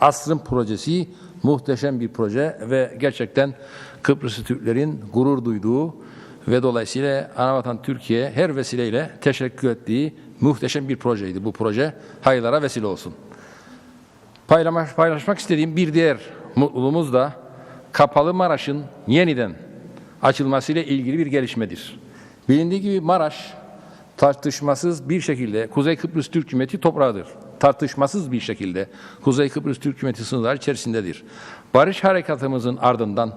Asrın projesi muhteşem bir proje ve gerçekten Kıbrıslı Türklerin gurur duyduğu ve dolayısıyla anavatan Türkiye her vesileyle teşekkür ettiği muhteşem bir projeydi bu proje. Hayırlara vesile olsun. Paylaş, paylaşmak istediğim bir diğer mutluluğumuz da Kapalı Maraş'ın yeniden açılmasıyla ilgili bir gelişmedir. Bilindiği gibi Maraş tartışmasız bir şekilde Kuzey Kıbrıs Türk Cumhuriyeti toprağıdır. Tartışmasız bir şekilde Kuzey Kıbrıs Türk Cumhuriyeti sınırları içerisindedir. Barış harekatımızın ardından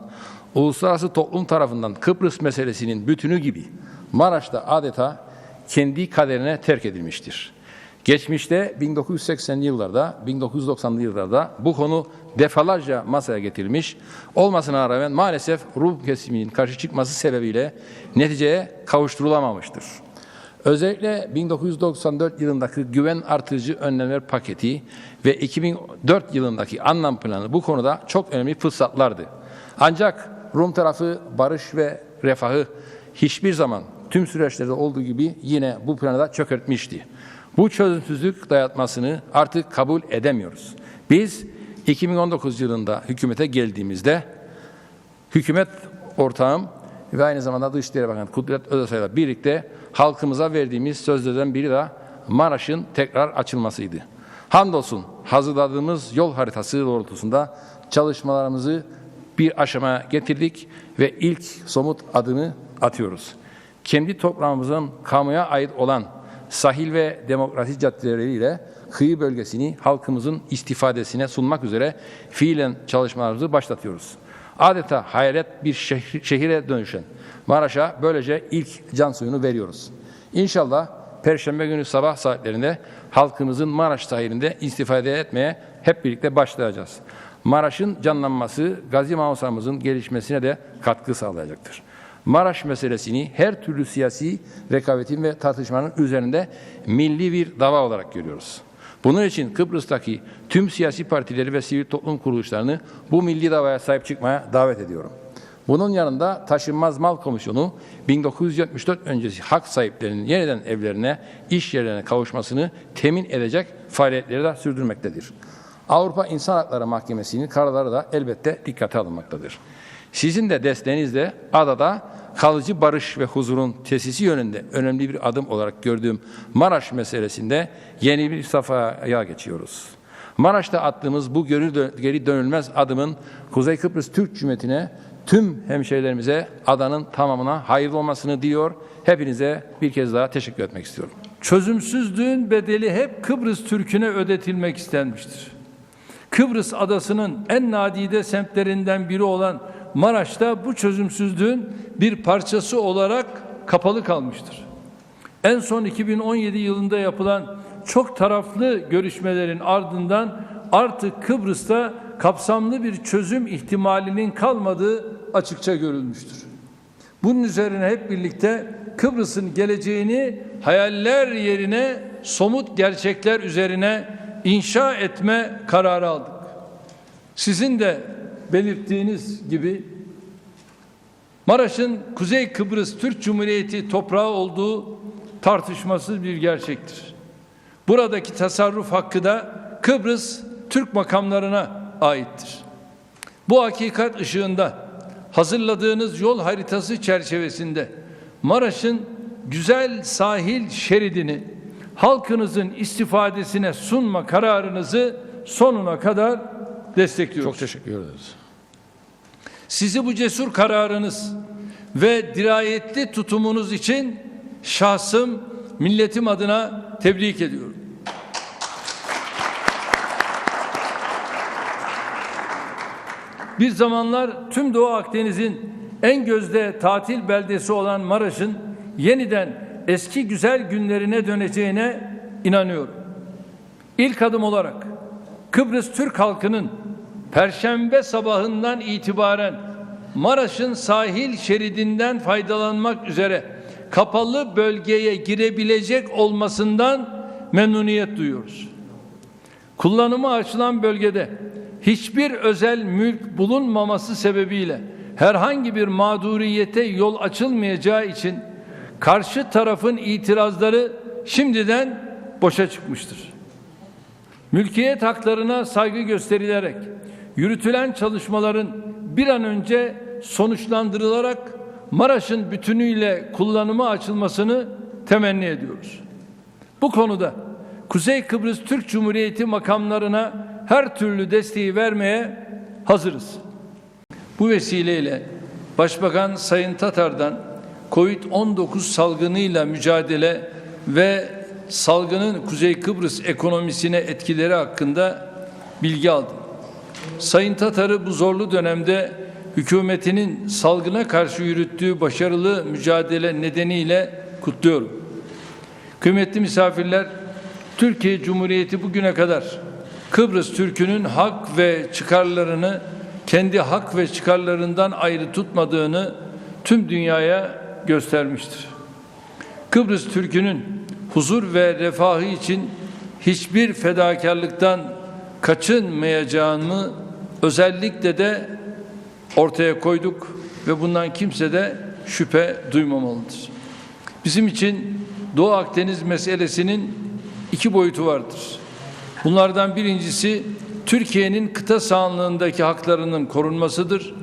uluslararası toplum tarafından Kıbrıs meselesinin bütünü gibi Maraş'ta adeta kendi kaderine terk edilmiştir. Geçmişte 1980'li yıllarda, 1990'lı yıllarda bu konu defalarca masaya getirilmiş. Olmasına rağmen maalesef Rum kesiminin karşı çıkması sebebiyle neticeye kavuşturulamamıştır. Özellikle 1994 yılındaki güven artırıcı önlemler paketi ve 2004 yılındaki anlam planı bu konuda çok önemli fırsatlardı. Ancak Rum tarafı barış ve refahı hiçbir zaman tüm süreçlerde olduğu gibi yine bu planı da çökertmişti. Bu çözümsüzlük dayatmasını artık kabul edemiyoruz. Biz 2019 yılında hükümete geldiğimizde hükümet ortağım ve aynı zamanda Dışişleri Bakanı Kudret Özasoy'la birlikte halkımıza verdiğimiz sözlerden biri de Maraş'ın tekrar açılmasıydı. Hamdolsun hazırladığımız yol haritası doğrultusunda çalışmalarımızı bir aşamaya getirdik ve ilk somut adımı atıyoruz. Kendi toprağımızın kamuya ait olan sahil ve demokrasi caddeleriyle kıyı bölgesini halkımızın istifadesine sunmak üzere fiilen çalışmalarımızı başlatıyoruz. Adeta hayalet bir şehir, şehire dönüşen Maraş'a böylece ilk can suyunu veriyoruz. İnşallah Perşembe günü sabah saatlerinde halkımızın Maraş sahilinde istifade etmeye hep birlikte başlayacağız. Maraş'ın canlanması Gazi Mausamızın gelişmesine de katkı sağlayacaktır. Maraş meselesini her türlü siyasi rekabetin ve tartışmanın üzerinde milli bir dava olarak görüyoruz. Bunun için Kıbrıs'taki tüm siyasi partileri ve sivil toplum kuruluşlarını bu milli davaya sahip çıkmaya davet ediyorum. Bunun yanında Taşınmaz Mal Komisyonu 1974 öncesi hak sahiplerinin yeniden evlerine, iş yerlerine kavuşmasını temin edecek faaliyetleri de sürdürmektedir. Avrupa İnsan Hakları Mahkemesi'nin kararları da elbette dikkate alınmaktadır. Sizin de desteğinizle adada kalıcı barış ve huzurun tesisi yönünde önemli bir adım olarak gördüğüm Maraş meselesinde yeni bir safhaya geçiyoruz. Maraş'ta attığımız bu geri dönülmez adımın Kuzey Kıbrıs Türk Cumhuriyeti'ne tüm hemşehrilerimize adanın tamamına hayırlı olmasını diyor. Hepinize bir kez daha teşekkür etmek istiyorum. Çözümsüzlüğün bedeli hep Kıbrıs Türk'üne ödetilmek istenmiştir. Kıbrıs adasının en nadide semtlerinden biri olan Maraş'ta bu çözümsüzlüğün bir parçası olarak kapalı kalmıştır. En son 2017 yılında yapılan çok taraflı görüşmelerin ardından artık Kıbrıs'ta kapsamlı bir çözüm ihtimalinin kalmadığı açıkça görülmüştür. Bunun üzerine hep birlikte Kıbrıs'ın geleceğini hayaller yerine somut gerçekler üzerine inşa etme kararı aldık. Sizin de belirttiğiniz gibi Maraş'ın Kuzey Kıbrıs Türk Cumhuriyeti toprağı olduğu tartışmasız bir gerçektir. Buradaki tasarruf hakkı da Kıbrıs Türk makamlarına aittir. Bu hakikat ışığında hazırladığınız yol haritası çerçevesinde Maraş'ın güzel sahil şeridini halkınızın istifadesine sunma kararınızı sonuna kadar destekliyoruz. Çok teşekkür ederiz. Sizi bu cesur kararınız ve dirayetli tutumunuz için şahsım, milletim adına tebrik ediyorum. Bir zamanlar tüm Doğu Akdeniz'in en gözde tatil beldesi olan Maraş'ın yeniden eski güzel günlerine döneceğine inanıyorum. İlk adım olarak Kıbrıs Türk halkının Perşembe sabahından itibaren Maraş'ın sahil şeridinden faydalanmak üzere kapalı bölgeye girebilecek olmasından memnuniyet duyuyoruz. Kullanıma açılan bölgede hiçbir özel mülk bulunmaması sebebiyle herhangi bir mağduriyete yol açılmayacağı için karşı tarafın itirazları şimdiden boşa çıkmıştır. Mülkiyet haklarına saygı gösterilerek yürütülen çalışmaların bir an önce sonuçlandırılarak Maraş'ın bütünüyle kullanıma açılmasını temenni ediyoruz. Bu konuda Kuzey Kıbrıs Türk Cumhuriyeti makamlarına her türlü desteği vermeye hazırız. Bu vesileyle Başbakan Sayın Tatar'dan Covid-19 salgınıyla mücadele ve salgının Kuzey Kıbrıs ekonomisine etkileri hakkında bilgi aldım. Sayın Tatar'ı bu zorlu dönemde hükümetinin salgına karşı yürüttüğü başarılı mücadele nedeniyle kutluyorum. Kıymetli misafirler, Türkiye Cumhuriyeti bugüne kadar Kıbrıs Türk'ünün hak ve çıkarlarını kendi hak ve çıkarlarından ayrı tutmadığını tüm dünyaya göstermiştir. Kıbrıs Türk'ünün huzur ve refahı için hiçbir fedakarlıktan kaçınmayacağını özellikle de ortaya koyduk ve bundan kimse de şüphe duymamalıdır. Bizim için Doğu Akdeniz meselesinin iki boyutu vardır. Bunlardan birincisi Türkiye'nin kıta sahanlığındaki haklarının korunmasıdır.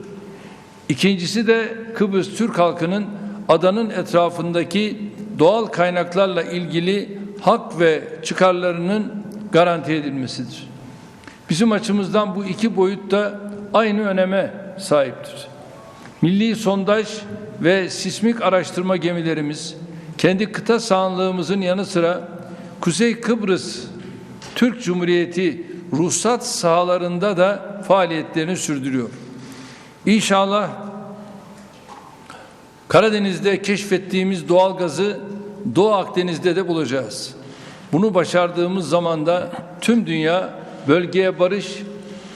İkincisi de Kıbrıs Türk halkının adanın etrafındaki doğal kaynaklarla ilgili hak ve çıkarlarının garanti edilmesidir. Bizim açımızdan bu iki boyut da aynı öneme sahiptir. Milli sondaj ve sismik araştırma gemilerimiz kendi kıta sahanlığımızın yanı sıra Kuzey Kıbrıs Türk Cumhuriyeti ruhsat sahalarında da faaliyetlerini sürdürüyor. İnşallah Karadeniz'de keşfettiğimiz doğal gazı Doğu Akdeniz'de de bulacağız. Bunu başardığımız zaman da tüm dünya bölgeye barış,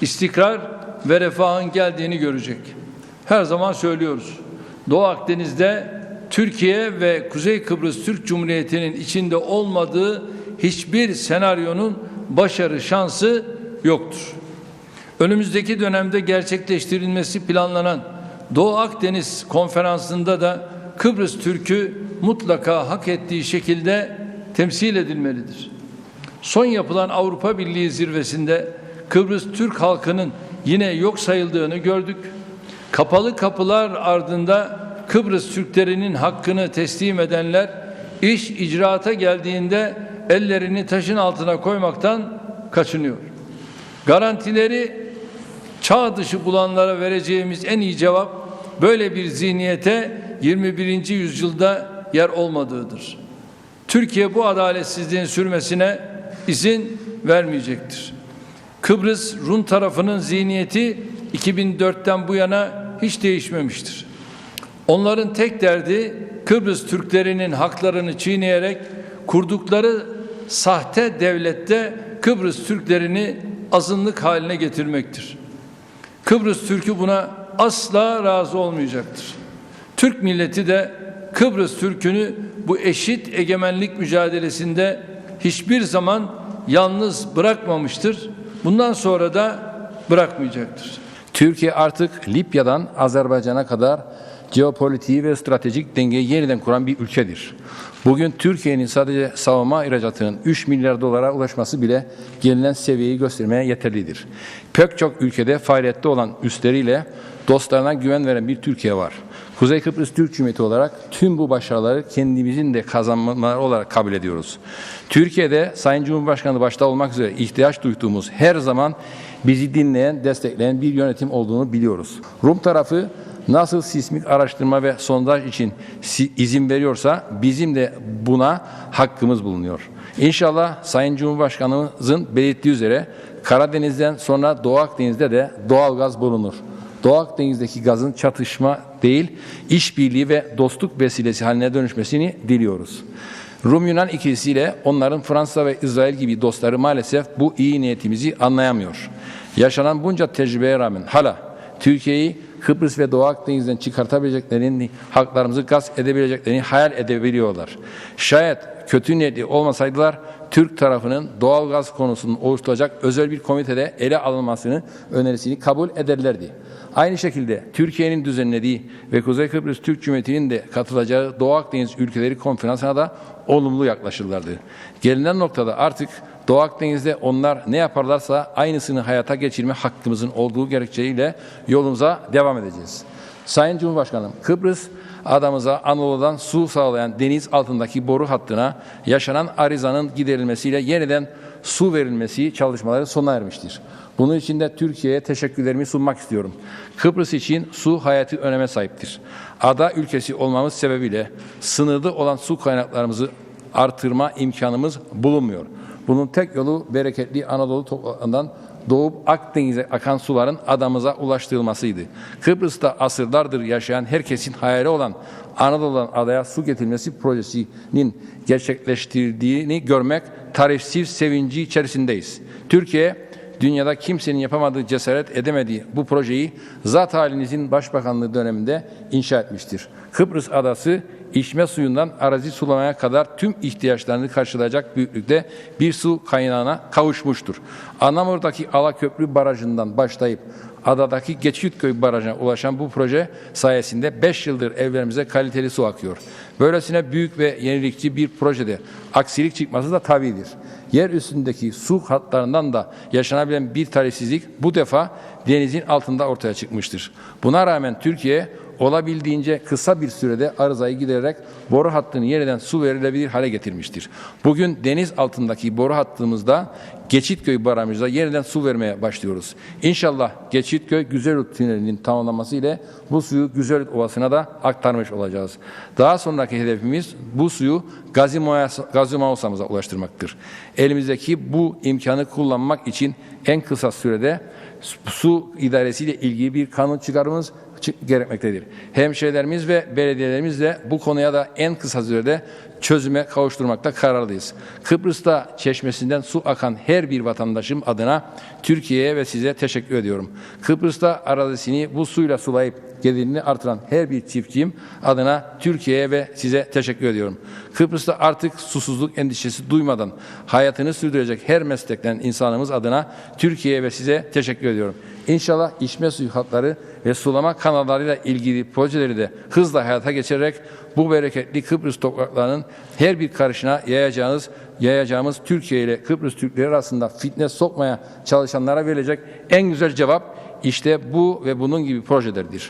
istikrar ve refahın geldiğini görecek. Her zaman söylüyoruz. Doğu Akdeniz'de Türkiye ve Kuzey Kıbrıs Türk Cumhuriyeti'nin içinde olmadığı hiçbir senaryonun başarı şansı yoktur. Önümüzdeki dönemde gerçekleştirilmesi planlanan Doğu Akdeniz konferansında da Kıbrıs Türk'ü mutlaka hak ettiği şekilde temsil edilmelidir. Son yapılan Avrupa Birliği zirvesinde Kıbrıs Türk halkının yine yok sayıldığını gördük. Kapalı kapılar ardında Kıbrıs Türklerinin hakkını teslim edenler iş icraata geldiğinde ellerini taşın altına koymaktan kaçınıyor. Garantileri çağ dışı bulanlara vereceğimiz en iyi cevap böyle bir zihniyete 21. yüzyılda yer olmadığıdır. Türkiye bu adaletsizliğin sürmesine izin vermeyecektir. Kıbrıs Rum tarafının zihniyeti 2004'ten bu yana hiç değişmemiştir. Onların tek derdi Kıbrıs Türklerinin haklarını çiğneyerek kurdukları sahte devlette Kıbrıs Türklerini azınlık haline getirmektir. Kıbrıs Türk'ü buna asla razı olmayacaktır. Türk milleti de Kıbrıs Türk'ünü bu eşit egemenlik mücadelesinde hiçbir zaman yalnız bırakmamıştır. Bundan sonra da bırakmayacaktır. Türkiye artık Libya'dan Azerbaycan'a kadar jeopolitiği ve stratejik dengeyi yeniden kuran bir ülkedir. Bugün Türkiye'nin sadece savunma ihracatının 3 milyar dolara ulaşması bile gelinen seviyeyi göstermeye yeterlidir. Pek çok ülkede faaliyette olan üstleriyle dostlarına güven veren bir Türkiye var. Kuzey Kıbrıs Türk Cumhuriyeti olarak tüm bu başarıları kendimizin de kazanmaları olarak kabul ediyoruz. Türkiye'de Sayın Cumhurbaşkanı başta olmak üzere ihtiyaç duyduğumuz her zaman bizi dinleyen, destekleyen bir yönetim olduğunu biliyoruz. Rum tarafı nasıl sismik araştırma ve sondaj için izin veriyorsa bizim de buna hakkımız bulunuyor. İnşallah Sayın Cumhurbaşkanımızın belirttiği üzere Karadeniz'den sonra Doğu Akdeniz'de de doğal gaz bulunur. Doğu Akdeniz'deki gazın çatışma değil, işbirliği ve dostluk vesilesi haline dönüşmesini diliyoruz. Rum Yunan ikilisiyle onların Fransa ve İsrail gibi dostları maalesef bu iyi niyetimizi anlayamıyor. Yaşanan bunca tecrübeye rağmen hala Türkiye'yi Kıbrıs ve Doğu Akdeniz'den çıkartabileceklerini, haklarımızı gasp edebileceklerini hayal edebiliyorlar. Şayet kötü niyetli olmasaydılar Türk tarafının doğal gaz konusunun oluşturacak özel bir komitede ele alınmasını önerisini kabul ederlerdi. Aynı şekilde Türkiye'nin düzenlediği ve Kuzey Kıbrıs Türk Cumhuriyeti'nin de katılacağı Doğu Akdeniz ülkeleri konferansına da olumlu yaklaşırlardı. Gelinen noktada artık Doğu Akdeniz'de onlar ne yaparlarsa aynısını hayata geçirme hakkımızın olduğu gerekçeyle yolumuza devam edeceğiz. Sayın Cumhurbaşkanım, Kıbrıs adamıza Anadolu'dan su sağlayan deniz altındaki boru hattına yaşanan arızanın giderilmesiyle yeniden su verilmesi çalışmaları sona ermiştir. Bunun için de Türkiye'ye teşekkürlerimi sunmak istiyorum. Kıbrıs için su hayati öneme sahiptir. Ada ülkesi olmamız sebebiyle sınırlı olan su kaynaklarımızı artırma imkanımız bulunmuyor. Bunun tek yolu bereketli Anadolu topraklarından doğup Akdeniz'e akan suların adamıza ulaştırılmasıydı. Kıbrıs'ta asırlardır yaşayan herkesin hayali olan Anadolu'dan adaya su getirilmesi projesinin gerçekleştirdiğini görmek tarifsiz sevinci içerisindeyiz. Türkiye dünyada kimsenin yapamadığı cesaret edemediği bu projeyi zat halinizin başbakanlığı döneminde inşa etmiştir. Kıbrıs adası içme suyundan arazi sulamaya kadar tüm ihtiyaçlarını karşılayacak büyüklükte bir su kaynağına kavuşmuştur. Anamur'daki Alaköprü Barajı'ndan başlayıp adadaki Geçitköy Barajı'na ulaşan bu proje sayesinde 5 yıldır evlerimize kaliteli su akıyor. Böylesine büyük ve yenilikçi bir projede aksilik çıkması da tabidir. Yer üstündeki su hatlarından da yaşanabilen bir talihsizlik bu defa denizin altında ortaya çıkmıştır. Buna rağmen Türkiye olabildiğince kısa bir sürede arızayı gidererek boru hattını yeniden su verilebilir hale getirmiştir. Bugün deniz altındaki boru hattımızda Geçitköy barajımıza yeniden su vermeye başlıyoruz. İnşallah Geçitköy Güzelut Tüneli'nin tamamlanması ile bu suyu Güzelut Ovası'na da aktarmış olacağız. Daha sonraki hedefimiz bu suyu Gazi Moyas- Gazi Mausa'mıza ulaştırmaktır. Elimizdeki bu imkanı kullanmak için en kısa sürede su idaresiyle ilgili bir kanun çıkarmamız çı- gerekmektedir. Hemşehrilerimiz ve belediyelerimiz de bu konuya da en kısa sürede çözüme kavuşturmakta kararlıyız. Kıbrıs'ta çeşmesinden su akan her bir vatandaşım adına Türkiye'ye ve size teşekkür ediyorum. Kıbrıs'ta arazisini bu suyla sulayıp gelirini artıran her bir çiftçiyim adına Türkiye'ye ve size teşekkür ediyorum. Kıbrıs'ta artık susuzluk endişesi duymadan hayatını sürdürecek her meslekten insanımız adına Türkiye'ye ve size teşekkür ediyorum. İnşallah içme suyu hatları ve sulama kanallarıyla ilgili projeleri de hızla hayata geçirerek bu bereketli Kıbrıs topraklarının her bir karışına yayacağınız, yayacağımız Türkiye ile Kıbrıs Türkleri arasında fitne sokmaya çalışanlara verilecek en güzel cevap işte bu ve bunun gibi projelerdir.